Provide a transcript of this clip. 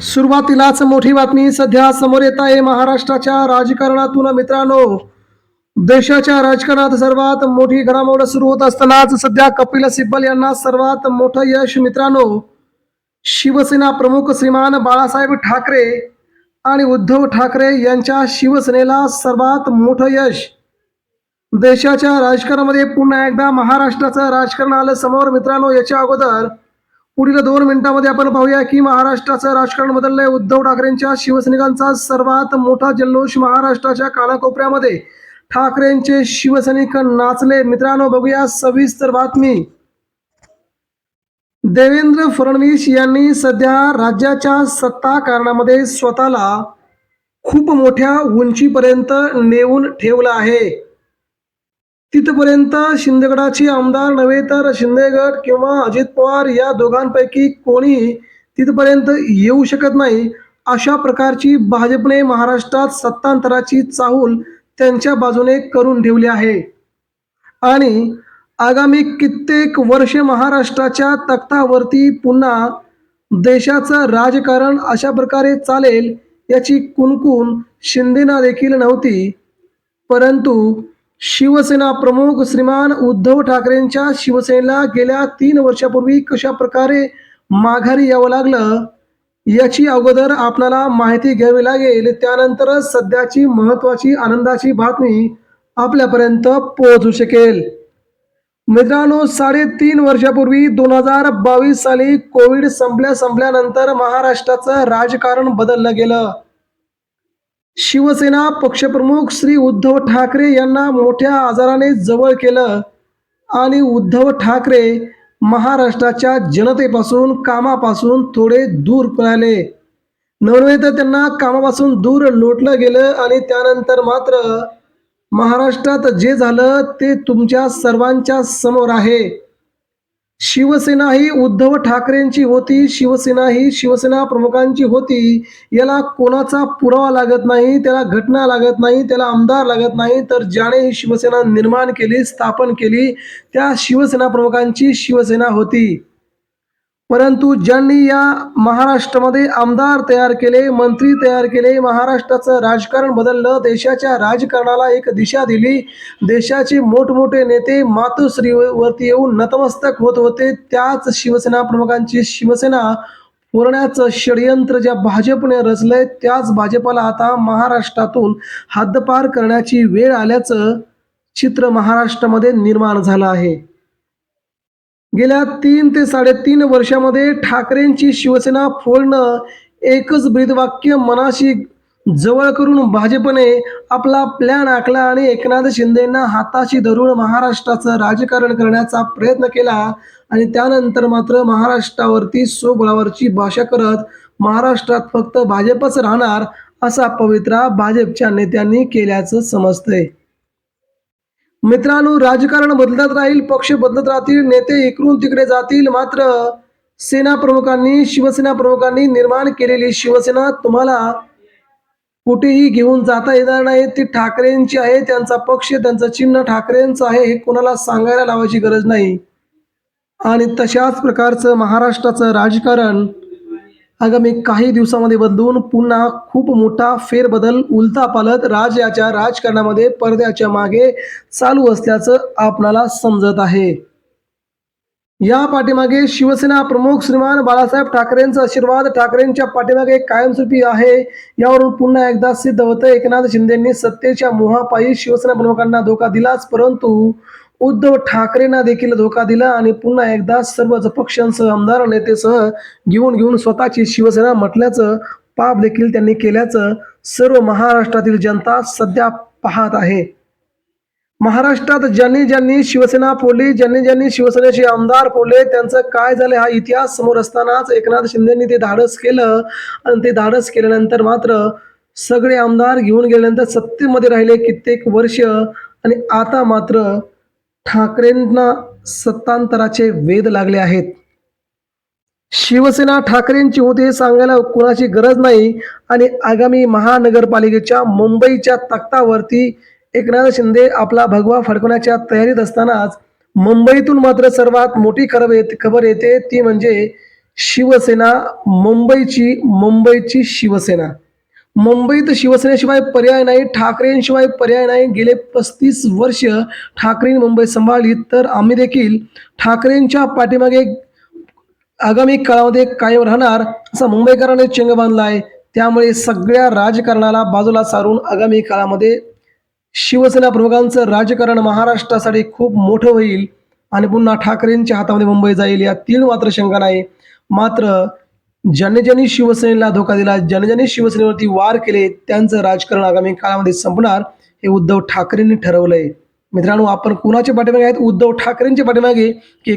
सुरुवातीलाच मोठी बातमी सध्या समोर येत आहे. महाराष्ट्राच्या राजकारणातून मित्रांनो देशाच्या राजकारणात सर्वात मोठी घडामोड सुरू होत असतानाच सध्या कपिल सिब्बल यांना सर्वात मोठं यश मित्रांनो शिवसेना प्रमुख श्रीमान बाळासाहेब ठाकरे आणि उद्धव ठाकरे यांच्या शिवसेनेला सर्वात मोठं यश. देशाच्या राजकारणामध्ये पुन्हा एकदा महाराष्ट्राचं राजकारण आलं समोर मित्रांनो याच्या अगोदर पुढील दोन मिनिटांमध्ये आपण पाहूया की महाराष्ट्राचं राजकारण बदललंय. उद्धव ठाकरेंच्या शिवसैनिकांचा सर्वात मोठा जल्लोष महाराष्ट्राच्या कानाकोपऱ्यामध्ये. ठाकरेंचे शिवसैनिक नाचले. मित्रांनो बघूया सविस्तर बातमी. देवेंद्र फडणवीस यांनी सध्या राज्याच्या सत्ता कारणामध्ये स्वतःला खूप मोठ्या उंचीपर्यंत नेऊन ठेवलं आहे. तिथपर्यंत शिंदेगडाची आमदार नव्हे तर शिंदेगड किंवा अजित पवार या दोघांपैकी कोणी तिथपर्यंत येऊ शकत नाही. अशा प्रकारची भाजपने महाराष्ट्रात सत्तांतराची चाहूल त्यांच्या बाजूने करून ठेवली आहे. आणि आगामी कित्येक वर्ष महाराष्ट्राच्या तख्तावरती पुन्हा देशाचं राजकारण अशा प्रकारे चालेल याची कुणकुण शिंदेना देखील नव्हती. परंतु शिवसेना प्रमुख श्रीमान उद्धव ठाकरेंच्या शिवसेनेला गेल्या तीन वर्षापूर्वी कशा प्रकारे माघारी यावं लागलं याची अगोदर आपल्याला माहिती घ्यावी लागेल. त्यानंतरच सध्याची महत्वाची आनंदाची बातमी आपल्यापर्यंत पोहोचू शकेल. मित्रांनो साडेतीन वर्षापूर्वी दोन हजार बावीस साली कोविड संपल्या संपल्यानंतर महाराष्ट्राचं राजकारण बदललं गेलं. शिवसेना पक्षप्रमुख श्री उद्धव ठाकरे यांना मोठ्या आजाराने जवळ केलं आणि उद्धव ठाकरे महाराष्ट्राच्या जनतेपासून कामापासून थोडे दूर पळाले नव्हे तर त्यांना कामापासून दूर लोटलं गेलं आणि त्यानंतर मात्र महाराष्ट्रात जे झालं ते तुमच्या सर्वांच्या समोर आहे. शिवसेना ही उद्धव ठाकरेंची होती शिवसेना ही शिवसेना प्रमुखांची होती. याला कोणाचा पुरावा लागत नाही त्याला घटना लागत नाही त्याला आमदार लागत नाही तर ज्याने ही शिवसेना निर्माण केली स्थापन केली त्या शिवसेना प्रमुखांची शिवसेना होती. परंतु ज्यांनी या महाराष्ट्रामध्ये आमदार तयार केले मंत्री तयार केले महाराष्ट्राचं राजकारण बदललं देशाच्या राजकारणाला एक दिशा दिली देशाचे मोठमोठे नेते मातोश्रीवरती येऊन नतमस्तक होत होते त्याच शिवसेना प्रमुखांची शिवसेना फोडण्याचं षडयंत्र ज्या भाजपने रचलंय त्याच भाजपाला आता महाराष्ट्रातून हद्दपार करण्याची वेळ आल्याचं चित्र महाराष्ट्रामध्ये निर्माण झालं आहे. गेल्या तीन ते साडेतीन वर्षामध्ये ठाकरेंची शिवसेना फोडणं एकच ब्रीदवाक्य मनाशी जवळ करून भाजपने आपला प्लॅन आखला आणि एकनाथ शिंदेंना हाताशी धरून महाराष्ट्राचं राजकारण करण्याचा प्रयत्न केला. आणि त्यानंतर मात्र महाराष्ट्रावरती सोबळावरची भाषा करत महाराष्ट्रात फक्त भाजपच राहणार असा पवित्रा भाजपच्या नेत्यांनी केल्याचं समजतंय. मित्रांनो राजकारण बदलत राहील पक्ष बदलत राहतील नेते इकडून तिकडे जातील. मात्र सेना प्रमुखांनी शिवसेना प्रमुखांनी निर्माण केलेली शिवसेना तुम्हाला कुठेही घेऊन जाता येणार नाही. ती ठाकरेंची आहे त्यांचा पक्ष त्यांचं चिन्ह ठाकरेंचं आहे हे कोणाला सांगायला लावायची गरज नाही. आणि तशाच प्रकारचं महाराष्ट्राचं राजकारण आगामी काही दिवसामध्ये बदलून पुन्हा खूप मोठा फेरबदल उलथा पालत राज्याच्या राजकारणामध्ये पडद्याच्या मागे चालू असल्याचं आपणाला समजत आहे. या पाठीमागे शिवसेना प्रमुख श्रीमान बाळासाहेब ठाकरेंचा आशीर्वाद. ठाकरेंच्या पाठीमागे कायमस्वरूपी आहे. यावरून पुन्हा एकदा सिद्ध होतं. एकनाथ शिंदेंनी सत्तेच्या मोहापायी शिवसेना प्रमुखांना धोका दिलाच परंतु उद्धव ठाकरेंना देखील धोका दिला आणि पुन्हा एकदा सर्वच पक्षांसह आमदार नेतेसह घेऊन घेऊन स्वतःची शिवसेना म्हटल्याचं पाप देखील त्यांनी केल्याचं सर्व महाराष्ट्रातील जनता सध्या पाहत आहे. महाराष्ट्रात ज्यांनी ज्यांनी शिवसेना फोडली ज्यांनी ज्यांनी शिवसेनेचे आमदार फोडले त्यांचं काय झालं हा इतिहास समोर असतानाच एकनाथ शिंदेनी ते धाडस केलं. आणि ते धाडस केल्यानंतर मात्र सगळे आमदार घेऊन गेल्यानंतर सत्तेमध्ये राहिले कित्येक वर्ष. आणि आता मात्र ठाकरेंना सत्तांतराचे वेध लागले आहेत. शिवसेना ठाकरेंची होती हे सांगायला कोणाची गरज नाही. आणि आगामी महानगरपालिकेच्या मुंबईच्या तख्तावरती एकनाथ शिंदे आपला भगवा फडकवण्याच्या तयारीत असतानाच मुंबईतून मात्र सर्वात मोठी खबर येते खबर येते. ती म्हणजे शिवसेना मुंबईची मुंबईची शिवसेना. मुंबईत शिवसेनेशिवाय पर्याय नाही ठाकरेंशिवाय पर्याय नाही. गेले पस्तीस वर्ष ठाकरेंनी मुंबई सांभाळली तर आम्ही देखील ठाकरेंच्या पाठीमागे आगामी काळामध्ये कायम राहणार असा मुंबईकरांनी चेंग बांधला आहे त्यामुळे सगळ्या राजकारणाला बाजूला सारून आगामी काळामध्ये शिवसेना प्रमुखांचं राजकारण महाराष्ट्रासाठी खूप मोठं होईल आणि पुन्हा ठाकरेंच्या हातामध्ये मुंबई जाईल या तीन मात्र शंका नाही. मात्र ज्यांनी ज्यांनी शिवसेनेला धोका दिला ज्यांनी ज्यांनी शिवसेनेवरती वार केले त्यांचं राजकारण आगामी काळामध्ये संपणार हे उद्धव ठाकरेंनी ठरवलंय. मित्रांनो आपण कुणाच्या पाठीमागे आहेत? उद्धव ठाकरेंच्या पाठीमागे की